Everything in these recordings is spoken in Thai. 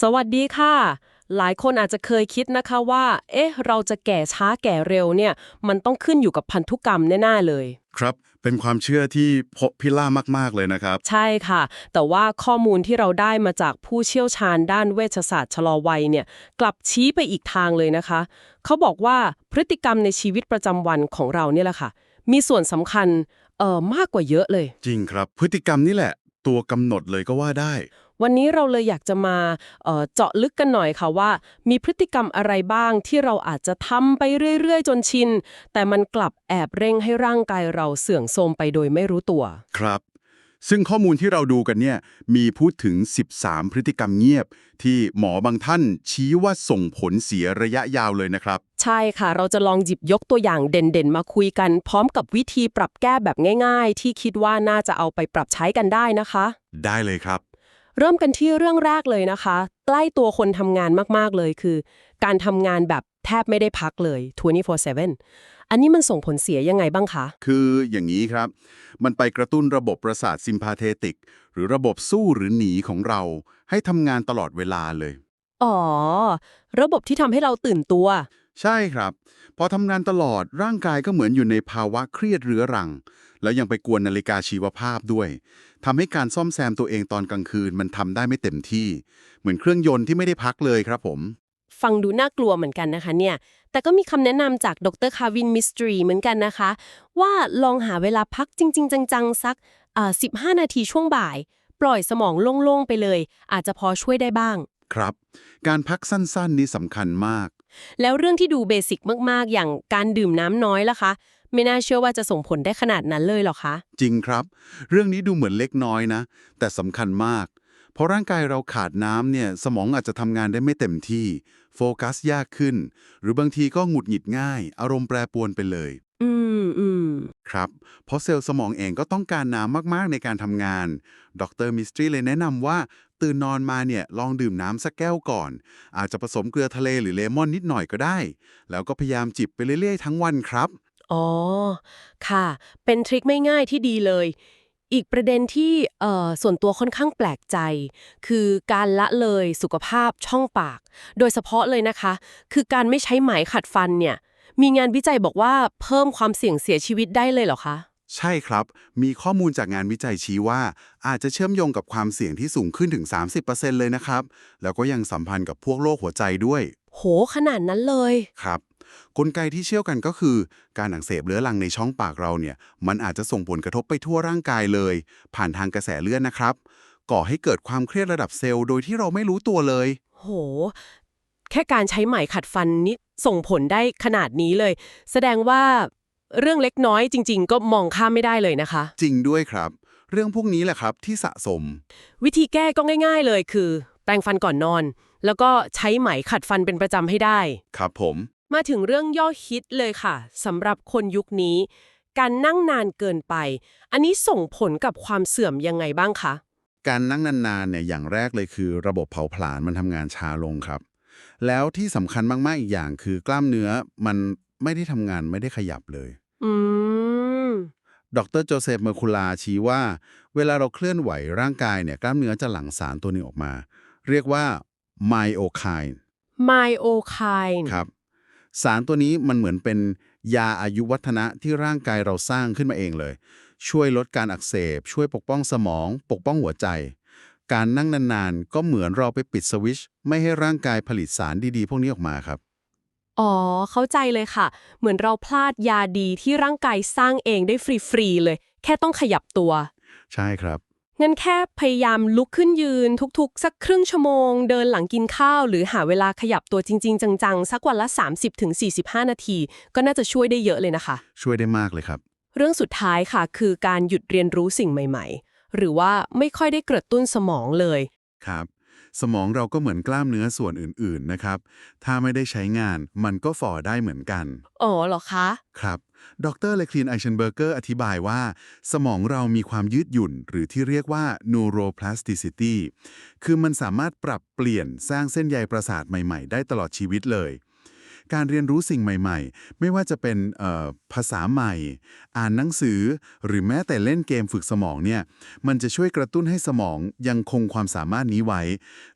สวัสดีค่ะ หลายคนอาจจะเคยคิดนะคะว่า เอ๊ะ เราจะแก่ช้าแก่เร็วเนี่ย มันต้องขึ้นอยู่กับพันธุกรรมแน่ๆเลย ครับ เป็นความเชื่อที่พบพิล่ามากๆเลยนะครับ ใช่ค่ะ แต่ว่าข้อมูลที่เราได้มาจากผู้เชี่ยวชาญด้านเวชศาสตร์ชะลอวัยเนี่ย กลับชี้ไปอีกทางเลยนะคะ เขาบอกว่าพฤติกรรมในชีวิตประจำวันของเราเนี่ยแหละค่ะ มีส่วนสำคัญเอ่อมากกว่าเยอะเลย จริงครับ พฤติกรรมนี่แหละ ตัวกำหนดเลยก็ว่าได้ วันนี้เราเลยอยากจะมาเอ่อเจาะลึกกันหน่อยค่ะว่า มีพฤติกรรมอะไรบ้างที่เราอาจจะทำไปเรื่อยๆ จนชิน แต่มันกลับแอบเร่งให้ร่างกายเราเสื่องโทรมไปโดยไม่รู้ตัว ครับ ซึ่งข้อมูลที่เราดูกันเนี่ยมีพูดถึง 13 พฤติกรรมเงียบ ที่หมอบางท่านชี้ว่าส่งผลเสียระยะยาวเลยนะครับ ใช่ค่ะ เราจะลองหยิบยกตัวอย่างเด่นๆ มาคุยกัน พร้อมกับวิธีปรับแก้แบบง่าย ๆ ที่คิดว่าน่าจะเอาไปปรับใช้กันได้นะคะ ได้เลยครับ เริ่มกันที่เรื่องแรกเลยนะคะ ใกล้ตัวคนทำงานมากๆเลยคือ การทำงานแบบแทบไม่ได้พักเลย 24/7 อันนี้มันส่งผลเสียยังไงบ้างคะ คืออย่างนี้ครับ มันไปกระตุ้นระบบประสาทซิมพาเทติก หรือระบบสู้หรือหนีของเรา ให้ทำงานตลอดเวลาเลย อ๋อ ระบบที่ทำให้เราตื่นตัว ใช่ครับ พอทำงานตลอดร่างกายก็เหมือนอยู่ในภาวะเครียดเรื้อรัง แล้วยังไปกวนนาฬิกาชีวภาพด้วยทำให้การซ่อมแซมตัวเองตอนกลางคืนมันทำได้ไม่เต็มที่ เหมือนเครื่องยนต์ที่ไม่ได้พักเลยครับผม ฟังดูน่ากลัวเหมือนกันนะคะเนี่ย แต่ก็มีคำแนะนำจากดรคาวินมิสตรีเหมือนกันนะคะ ว่าลองหาเวลาพักจริง ๆ จังๆ สักอ่า15นาทีช่วงบ่าย ปล่อยสมองโล่งๆไปเลย อาจจะพอช่วยได้บ้าง ครับ การพักสั้นๆ นี่สำคัญมาก แล้วเรื่องที่ดูเบสิกมาก ๆ อย่างการดื่มน้ำน้อยล่ะคะ ไม่น่าเชื่อว่าจะส่งผลได้ขนาดนั้นเลยหรอคะ จริงครับ เรื่องนี้ดูเหมือนเล็กน้อยนะ แต่สำคัญมาก เพราะร่างกายเราขาดน้ำเนี่ยสมองอาจจะทำงานได้ไม่เต็มที่ โฟกัสยากขึ้น หรือบางทีก็หงุดหงิดง่าย อารมณ์แปรปรวนไปเลย อืมอืมครับ เพราะเซลล์สมองเองก็ต้องการน้ำมาก ๆ ในการทำงาน ดรมิสตรีเลยแนะนำว่า ตื่นนอนมาเนี่ยลองดื่มน้ำสักแก้วก่อน อาจจะผสมเกลือทะเลหรือเลมอนนิดหน่อยก็ได้ แล้วก็พยายามจิบไปเรื่อยๆทั้งวันครับ อ๋อ ค่ะ เป็นทริคไม่ง่ายที่ดีเลย อีกประเด็นที่เออส่วนตัวค่อนข้างแปลกใจ คือการละเลยสุขภาพช่องปาก โดยเฉพาะเลยนะคะ คือการไม่ใช้ไหมขัดฟันเนี่ย มีงานวิจัยบอกว่าเพิ่มความเสี่ยงเสียชีวิตได้เลยเหรอคะ ใช่ครับ มีข้อมูลจากงานวิจัยชี้ว่า อาจจะเชื่อมโยงกับความเสี่ยงที่สูงขึ้นถึง 30%เลยนะครับ แล้วก็ยังสัมพันธ์กับพวกโรคหัวใจด้วย โห ขนาดนั้นเลย ครับกลไกที่เชื่อกันก็คือ การอักเสบเรื้อรังในช่องปากเราเนี่ย มันอาจจะส่งผลกระทบไปทั่วร่างกายเลย ผ่านทางกระแสเลือดนะครับ ก่อให้เกิดความเครียดระดับเซลล์โดยที่เราไม่รู้ตัวเลย โห แค่การใช้ไหมขัดฟันนี่ส่งผลได้ขนาดนี้เลย แสดงว่า เรื่องเล็กน้อยจริง ๆ ก็มองข้ามไม่ได้เลยนะคะ จริงด้วยครับ เรื่องพวกนี้แหละครับที่สะสม วิธีแก้ก็ง่าย ๆ เลยคือ แปรงฟันก่อนนอน แล้วก็ใช้ไหมขัดฟันเป็นประจำให้ได้ ครับผม มาถึงเรื่องย่อฮิตเลยค่ะสำหรับคนยุคนี้ การนั่งนานเกินไป อันนี้ส่งผลกับความเสื่อมยังไงบ้างคะการนั่งนานๆเนี่ยอย่างแรกเลยคือ ระบบเผาผลาญมันทำงานช้าลงครับ แล้วที่สำคัญมากๆอีกอย่างคือกล้ามเนื้อมัน ไม่ได้ทำงานไม่ได้ขยับเลย อืม ดรโจเซฟเมอร์คูลาชี้ว่า เวลาเราเคลื่อนไหวร่างกายเนี่ยกล้ามเนื้อจะหลั่งสารตัวหนึงออกมา เรียกว่าไมโอไคน์ไมโอไคน์ครับ สารตัวนี้มันเหมือนเป็นยาอายุวัฒนะที่ร่างกายเราสร้างขึ้นมาเองเลย ช่วยลดการอักเสบ ช่วยปกป้องสมอง ปกป้องหัวใจ การนั่งนานๆ ก็เหมือนเราไปปิดสวิตช์ไม่ให้ร่างกายผลิตสารดีๆ พวกนี้ออกมาครับ อ๋อ เข้าใจเลยค่ะ เหมือนเราพลาดยาดีที่ร่างกายสร้างเองได้ฟรีๆเลย แค่ต้องขยับตัว ใช่ครับ งั้นแค่พยายามลุกขึ้นยืนทุกๆ สักครึ่งชั่วโมง เดินหลังกินข้าว หรือหาเวลาขยับตัวจริง ๆ จังๆ สักวันละ 30-45 นาที ก็น่าจะช่วยได้เยอะเลยนะคะ ช่วยได้มากเลยครับ เรื่องสุดท้ายค่ะ คือการหยุดเรียนรู้สิ่งใหม่ ๆ หรือว่าไม่ค่อยได้กระตุ้นสมองเลย ครับ สมองเราก็เหมือนกล้ามเนื้อส่วนอื่น ๆ นะครับ ถ้าไม่ได้ใช้งานมันก็ฝ่อได้เหมือนกัน อ๋อเหรอคะ ครับ ดรเลคลีนไอเชนเบอร์เกอร์อธิบายว่า สมองเรามีความยืดหยุ่น หรือที่เรียกว่า neuroplasticity คือมันสามารถปรับเปลี่ยนสร้างเส้นใยประสาทใหม่ ๆ ได้ตลอดชีวิตเลย การเรียนรู้สิ่งใหม่ ๆ ไม่ว่าจะเป็นเอ่อภาษาใหม่ อ่านหนังสือ หรือแม้แต่เล่นเกมฝึกสมองเนี่ยมันจะช่วยกระตุ้นให้สมองยังคงความสามารถนี้ไว้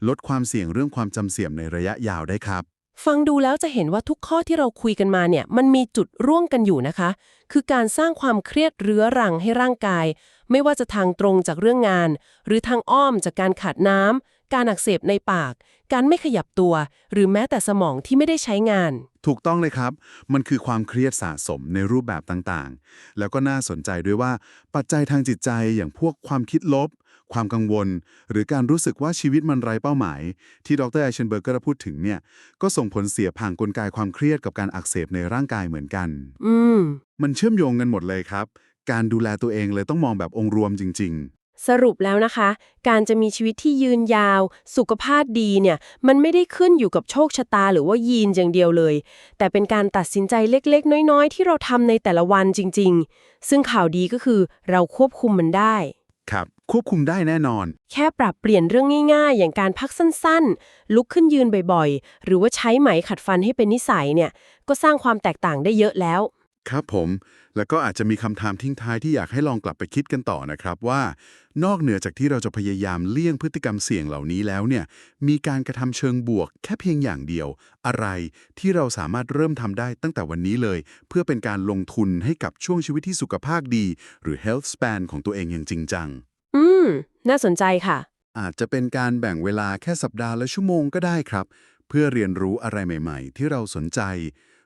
ลดความเสี่ยงเรื่องความจำเสื่อมในระยะยาวได้ครับ ฟังดูแล้วจะเห็นว่าทุกข้อที่เราคุยกันมาเนี่ยมันมีจุดร่วมกันอยู่นะคะ คือการสร้างความเครียดเรื้อรังให้ร่างกาย ไม่ว่าจะทางตรงจากเรื่องงาน หรือทางอ้อมจากการขาดน้ำ การอักเสบในปาก การไม่ขยับตัว หรือแม้แต่สมองที่ไม่ได้ใช้งาน ถูกต้องเลยครับ มันคือความเครียดสะสมในรูปแบบต่างๆ แล้วก็น่าสนใจด้วยว่าปัจจัยทางจิตใจอย่างพวกความคิดลบ ความกังวล หรือการรู้สึกว่าชีวิตมันไร้เป้าหมาย ที่ดรไอเชนเบอร์เกอร์พูดถึงเนี่ย ก็ส่งผลเสียผ่านกลไกความเครียดกับการอักเสบในร่างกายเหมือนกัน อืม มันเชื่อมโยงกันหมดเลยครับ การดูแลตัวเองเลยต้องมองแบบองค์รวมจริง สรุปแล้วนะคะ การจะมีชีวิตที่ยืนยาว สุขภาพดีเนี่ย มันไม่ได้ขึ้นอยู่กับโชคชะตาหรือว่ายีนอย่างเดียวเลย แต่เป็นการตัดสินใจเล็กๆ น้อยๆ ที่เราทำในแต่ละวันจริง ๆ ซึ่งข่าวดีก็คือเราควบคุมมันได้ๆครับ ควบคุมได้แน่นอน แค่ปรับเปลี่ยนเรื่องง่าย ๆ อย่างการพักสั้นๆ ลุกขึ้นยืนบ่อยๆ หรือว่าใช้ไหมขัดฟันให้เป็นนิสัยเนี่ย ก็สร้างความแตกต่างได้เยอะแล้ว ครับผม แล้วก็อาจจะมีคำถามทิ้งท้ายที่อยากให้ลองกลับไปคิดกันต่อนะครับว่า นอกเหนือจากที่เราจะพยายามเลี่ยงพฤติกรรมเสี่ยงเหล่านี้แล้วเนี่ย มีการกระทำเชิงบวกแค่เพียงอย่างเดียว อะไรที่เราสามารถเริ่มทำได้ตั้งแต่วันนี้เลย เพื่อเป็นการลงทุนให้กับช่วงชีวิตที่สุขภาพดี หรือ health span ของตัวเองอย่างจริงจัง อืม น่าสนใจค่ะ อาจจะเป็นการแบ่งเวลาแค่สัปดาห์ละชั่วโมงก็ได้ครับ เพื่อเรียนรู้อะไรใหม่ ๆ ที่เราสนใจ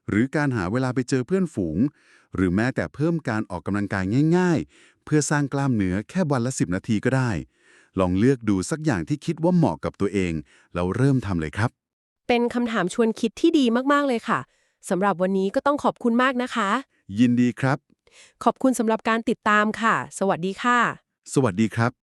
หรือการหาเวลาไปเจอเพื่อนฝูง หรือแม้แต่เพิ่มการออกกำลังกายง่าย ๆ เพื่อสร้างกล้ามเนื้อแค่วันละ 10 นาทีก็ได้ ลองเลือกดูสักอย่างที่คิดว่าเหมาะกับตัวเองแล้วเริ่มทำเลยครับ เป็นคำถามชวนคิดที่ดีมากๆเลยค่ะสำหรับวันนี้ก็ต้องขอบคุณมากนะคะ ยินดีครับ ขอบคุณสำหรับการติดตามค่ะ สวัสดีค่ะ สวัสดีครับ